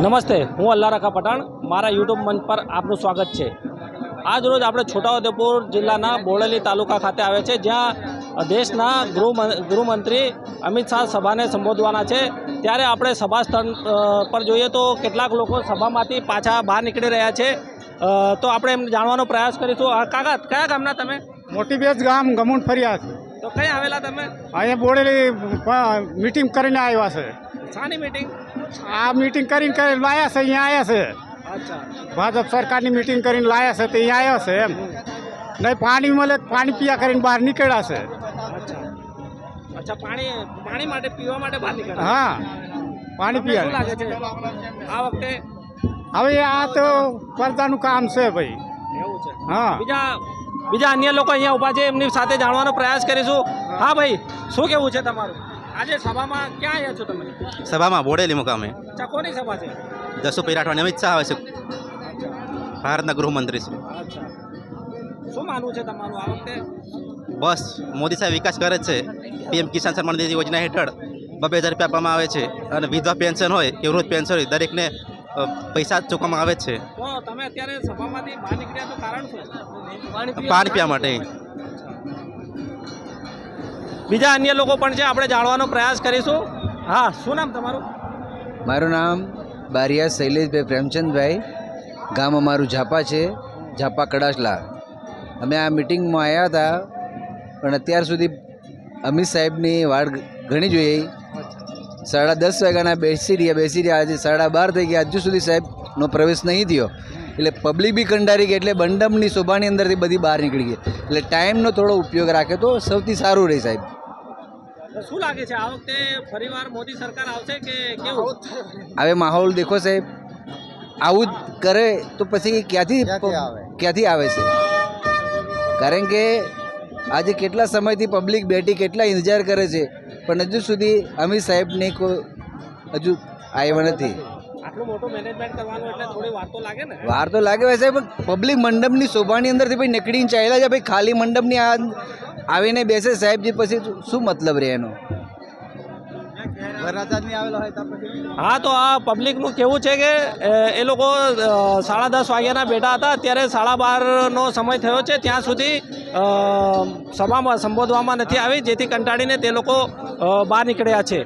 નમસ્તે હું અલ્લા રખા પઠાણ. મારા યુટ્યુબ મંચ પર આપનું સ્વાગત છે. આજ રોજ આપણે છોટાઉદેપુર જિલ્લાના બોડેલી તાલુકા ખાતે આવે છે જ્યાં દેશના ગૃહ ગૃહમંત્રી અમિત શાહ સભાને સંબોધવાના છે. ત્યારે આપણે સભા સ્થળ પર જોઈએ તો કેટલાક લોકો સભામાંથી પાછા બહાર નીકળી રહ્યા છે. તો આપણે એમ જાણવાનો પ્રયાસ કરીશું. કાકા કયા ગામના તમે? મોટી બેસ ગામ ગમુણ ફર્યા છે. તો કઈ આવેલા તમે? અહીંયા બોડેલી મીટિંગ કરીને આવ્યા છે. શાની મીટિંગ આ મીટિંગ કરીને કરીને લાયા છે અહીંયા આવ્યા છે. અચ્છા. ભાજપ સરકારની મીટિંગ કરીને લાયા છે તે અહીંયા આવ્યા છે એમ. નહીં પાણી મળે પાણી પીયા કરીને બહાર નીકળ્યા છે. અચ્છા. અચ્છા પાણી પાણી માટે પીવા માટે બહાર નીકળ્યા? હા પાણી પીયા લાગે છે? આ વખતે? હવે આ તો પડદાનું કામ છે ભાઈ. એવું છે. હા. બીજા બીજા અન્ય લોકો અહીંયા ઊભા છે એમની સાથે જાણવાનો પ્રયાસ કરીશું. હા ભાઈ શું કેવું છે તમારું? આજે સભામાં ક્યાં આવ્યા છો તમે? સભામાં બોડેલી મુકામે. કોની સભા છે? જસુભાઈ રાઠવાની અમિત શાહ આવે છે. ભારતના ગૃહમંત્રી છે. શું માનવું છે તમારું આ વખતે? બસ મોદી સાહેબ વિકાસ કરે છે. પીએમ કિસાન સન્માન નિધિ યોજના હેઠળ બબે હજાર રૂપિયા આપવામાં આવે છે. અને વિધવા પેન્શન હોય કે વૃદ્ધ પેન્શન હોય દરેકને પૈસા ચૂકવવામાં આવે છે. પાણી પીવા માટે. બીજા અન્ય લોકો પણ છે, આપણે જાણવાનો પ્રયાસ કરીશું. હા, શું નામ તમારું? મારું નામ બારિયા શૈલેષભાઈ પ્રેમચંદભાઈ. ગામ અમારું ઝાપા છે, ઝાપા કડાસલા. અમે આ મિટિંગમાં આવ્યા હતા, પણ અત્યાર સુધી અમિત સાહેબની વાડ ઘણી જોઈ સાડા દસ વાગ્યાના બેસી રહ્યા બેસી રહ્યા. આજે સાડા બાર થઈ ગયા. હજુ સુધી સાહેબનો પ્રવેશ નહીં થયો. એટલે પબ્લિક બી કંડારી ગઈ, એટલે બંડમની શોભાની અંદરથી બધી બહાર નીકળી ગઈ. એટલે ટાઈમનો થોડો ઉપયોગ રાખે તો સૌથી સારું રહે સાહેબ. શું લાગે છે? આ વખતે ફરીવાર મોદી સરકાર આવશે કે કેવું? હવે માહોલ દેખો સાહેબ. આવું જ કરે તો પછી ક્યાંથી ક્યાંથી આવે? છે? કારણ કે આજે કેટલા સમયથી પબ્લિક બેઠી કેટલા ઇંતજાર કરે છે. પણ હજુ સુધી અમિત સાહેબને કોઈ હજુ આવ્યા નથી. આટલું મોટું મેનેજમેન્ટ કરવાનું એટલે થોડી વાર તો લાગે ને. વાર તો લાગે હોય સાહેબ પબ્લિક મંડપની શોભાની અંદરથી ભાઈ નીકળીને ચાલ્યા છે. ભાઈ ખાલી મંડપની આ આવીને બેસે સાહેબજી પછી શું મતલબ રહે એનો? હા તો આ પબ્લિકનું કેવું છે કે એ લોકો સાડા દસ વાગ્યાના બેઠા હતા અત્યારે સાડા બારનો સમય થયો છે ત્યાં સુધી સભામાં સંબોધવામાં નથી આવી જેથી કંટાળીને તે લોકો બહાર નીકળ્યા છે.